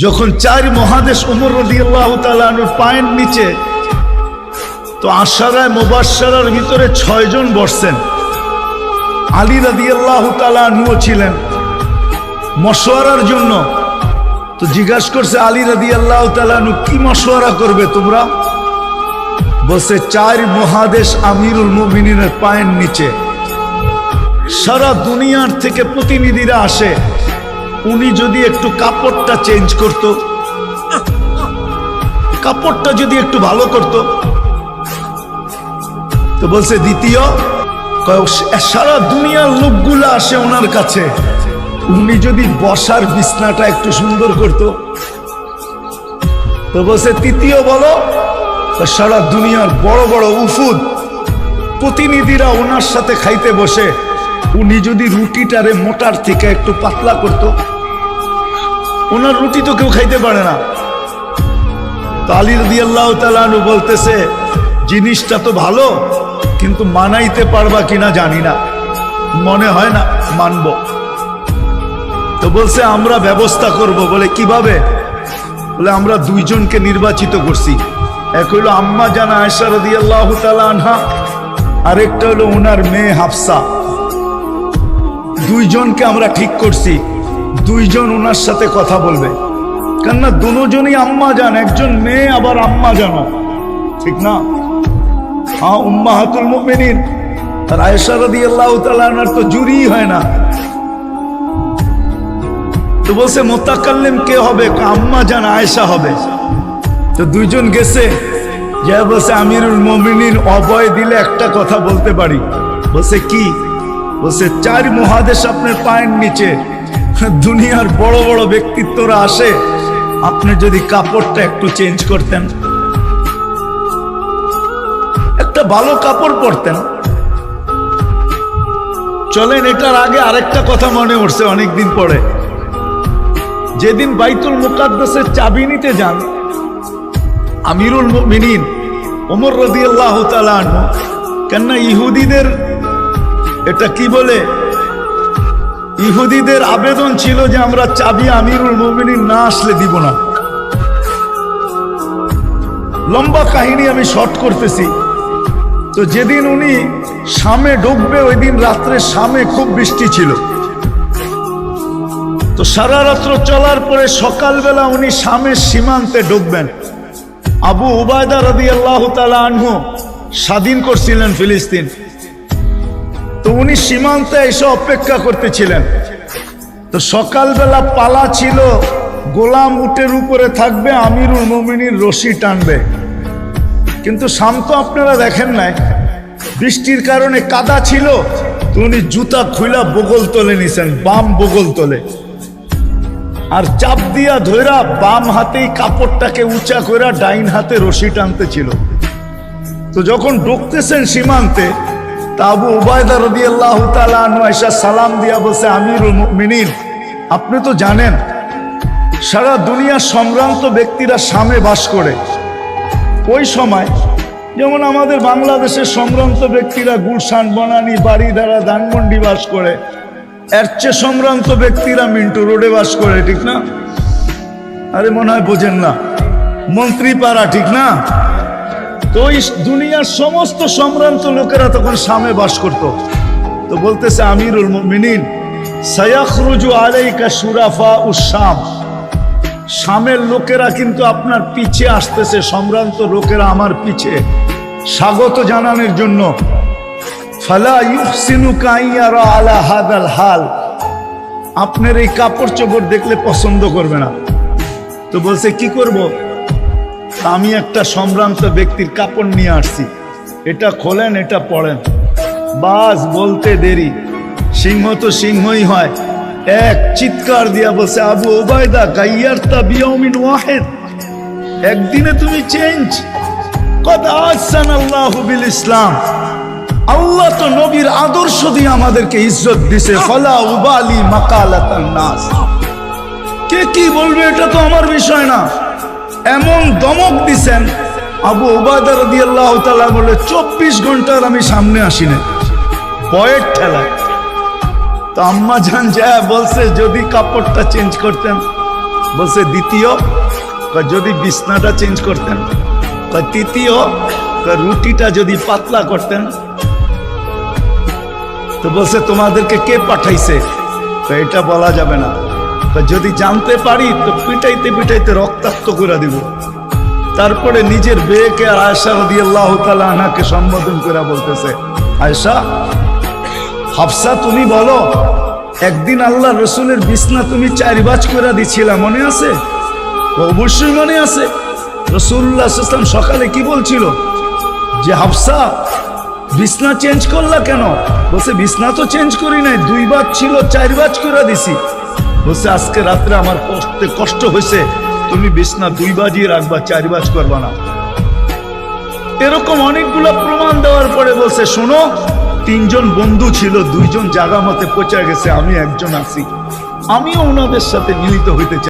যখন চার মহাদেশ উমর পায়ের নিচে, তো আশারায় মোবাসার ভিতরে ছয়জন বসছেন। আলী রাদি আল্লাহ তালুও ছিলেন। মশওয়ারার জন্য। তো জিজ্ঞাসা করছে, আলী রাদি আল্লাহ তালু কি মশওয়ারা করবে তোমরা? বসে চার মহাদেশ আমিরুল মুমিনের পায়ের নিচে। সারা দুনিয়ার থেকে প্রতিনিধিরা আসে। উনি যদি একটু কাপড়টা চেঞ্জ করত, কাপড়টা যদি একটু ভালো করত, তো বলছে, দ্বিতীয় সারা দুনিয়ার লোকগুলো আসে ওনার কাছে। উনি যদি বসার বিছনাটা একটু সুন্দর করত, তো বলছে, তৃতীয় বলো সারা দুনিয়ার বড় বড় উফুদ প্রতিনিধিরা ওনার সাথে খাইতে বসে উনি যদি রুটিটারে মোটার থেকে একটু পাতলা করত, ওনার রুটি তো কেউ খাইতে পারে না। তো আলী আল্লাহ তালু বলতেছে, জিনিসটা তো ভালো, কিন্তু মানাইতে পারবা কিনা জানি না। মনে হয় না, মানব। তো বলছে, আমরা ব্যবস্থা করব। বলে, কীভাবে? বলে, আমরা দুইজনকে নির্বাচিত করছি। এক হইল আম্মা জানা আয়সা রদি আল্লাহ আনহা, আরেকটা হলো ওনার মেয়ে হাফসা। দুইজনকে আমরা ঠিক করছি। দুইজন ওনার সাথে কথা বলবে। কেননা দুজনই আম্মা যান একজন মেয়ে, আবার আম্মা জানো। ঠিক না? হ্যাঁ উম্মা হাতুল মুমিনিন। আর আয়েশা রাদিয়াল্লাহু তাআলার তো জুরি হয় না। তো বলছে, মোতাকাল্লিম কে হবে? আম্মা জান, আয়েশা হবে। তো দুইজন গেছে। যে বলছে, আমিরুল মুমিনিন, অভয় দিলে একটা কথা বলতে পারি। বলছে, কি? বলছে, চার মহাদেশ আপনার পায়ের নিচে। দুনিয়ার বড় বড় ব্যক্তিত্বরা আসে। আপনি যদি কাপড়টা একটু চেঞ্জ করতেন। একটা ভালো কাপড় পরতেন। চলেন, এটার আগে আরেকটা কথা মনে উঠছে অনেকদিন পরে। যেদিন বাইতুল মুকাদ্দাসের চাবি নিতে যান, আমিরুল মিনিন ওমর রদি আল্লাহ কেননা ইহুদিদের এটা কি বলে? ইহুদিদের আবেদন ছিল যে আমরা চাবি আমিরুল মোমিনিন না আসলে দিব না। লম্বা কাহিনী আমি শর্ট করতেছি। তো যেদিন উনি সামে ডুববে, ওই দিন রাত্রে সামে খুব বৃষ্টি ছিল। তো সারা রাত্র চলার পরে সকালবেলা উনি সামের সীমান্তে ঢুকবেন আবু উবায়দা রদি আল্লাহ আনহু স্বাধীন করছিলেন ফিলিস্তিন। তো উনি সীমান্তে এসে অপেক্ষা করতেছিলেন। তো সকালবেলা পালা ছিল, গোলাম উটের উপরে থাকবে, আমিরুল মমিনীর রশি টানবে। কিন্তু শান্ত আপনারা দেখেন নাই, বৃষ্টির কারণে কাদা ছিল, তো উনি জুতা খুইলা বগল তোলে নিছেন, বাম বগল তোলে। আর চাপ দিয়া ধইরা বাম হাতেই কাপড়টাকে উঁচা কইরা ডাইন হাতে রশি টানতে ছিল। তো যখন ঢুকতেছেন সীমান্তে তা আবু উবায়দা রদি আল্লাহ আয়সা সালাম দিয়া বলছে, আমিরুল মিনিন আপনি তো জানেন, সারা দুনিয়ার সম্ভ্রান্ত ব্যক্তিরা সামে বাস করে। ওই সময় যেমন আমাদের বাংলাদেশের সম্ভ্রান্ত ব্যক্তিরা গুলশান, বনানী বাড়িধারা ধানমন্ডি বাস করে, এর চেয়ে সম্ভ্রান্ত ব্যক্তিরা মিন্টু রোডে বাস করে, ঠিক না? আরে মনে হয় বোঝেন না। মন্ত্রীপাড়া, ঠিক না? তো ওই দুনিয়ার সমস্ত সম্ভ্রান্ত লোকেরা তখন সামে বাস করত। তো বলতেছে, আমিরুল মিনিন সয়াখরুজু আলাইকা সুরাফা উসাম সামের লোকেরা কিন্তু আপনার পিছে আসতেছে, সম্ভ্রান্ত লোকেরা আমার পিছে। স্বাগত জানানোর জন্য। ফালা ইউহসিনু কাইয়ারা আলা হাদাল হাল। আপনার এই কাপড় চোপড় দেখলে পছন্দ করবে না। তো বলছে, কি করব? আমি একটা সম্ভ্রান্ত ব্যক্তির কাপড় নিয়ে আসছি। এটা খোলেন, এটা পড়েন। বাস বলতে দেরি। সিংহ তো সিংহই হয়। এক চিৎকার দিয়া বলছে, আবু ওবায়দা গাইয়ার তা বিয়মিন ওয়াহেদ। একদিনে তুমি চেঞ্জ আহসান আল্লাহ ইসলাম। আল্লাহ তো নবীর আদর্শ দিয়ে আমাদেরকে ইজ্জত দিছে। ফলা উবালি মাকালাতান নাস। কে কি বলবে, এটা তো আমার বিষয় না। এমন দমক দিছেন, আবু ওবায়দা রাদিয়াল্লাহু তাআলা বলে, চব্বিশ ঘণ্টার আমি সামনে আসি না বয়ের ঠেলায়। তো আম্মা জান যা বলছে, যদি কাপড়টা চেঞ্জ করতেন। বলছে, দ্বিতীয়? যদি বিছনাটা চেঞ্জ করতেন। তৃতীয়? রুটিটা যদি পাতলা করতেন। তো বলছে, তোমাদেরকে কে পাঠাইছে? তো এটা বলা যাবে না। যদি জানতে পারি, তো পিটাইতে পিটাইতে রক্তাক্ত করে দিব। তারপরে নিজের বেয়েকে আয়সা রদি আল্লাহ আনাকে সম্বোধন করে বলতেছে আয়সা হাফসা, তুমি বলো, একদিন আল্লাহ রসুলের বিছনা তুমি চারিবাজ করে দিছিলা, মনে আছে? অবশ্যই মনে আছে। রসুল্লাহ ইসলাম সকালে কি বলছিল? যে, হাফসা, বিছনা চেঞ্জ করলা কেন? বলছে, বিছনা তো চেঞ্জ করি নাই দুই বাজ ছিল চার বাজ করে দিছি। বলছে, আজকে রাত্রে আমার কষ্টে কষ্ট হয়েছে। তুমি বিছনা দুই বাজিয়ে রাখবা, চার বাজ করবা না। এরকম অনেকগুলো প্রমাণ দেওয়ার পরে বলছে, শোনো, তিনজন বন্ধু ছিল, দুইজন জাগা মতে পচে গেছে, আমি একজন আছি। আমিও ওনাদের সাথে মিলিত হইতে চাই।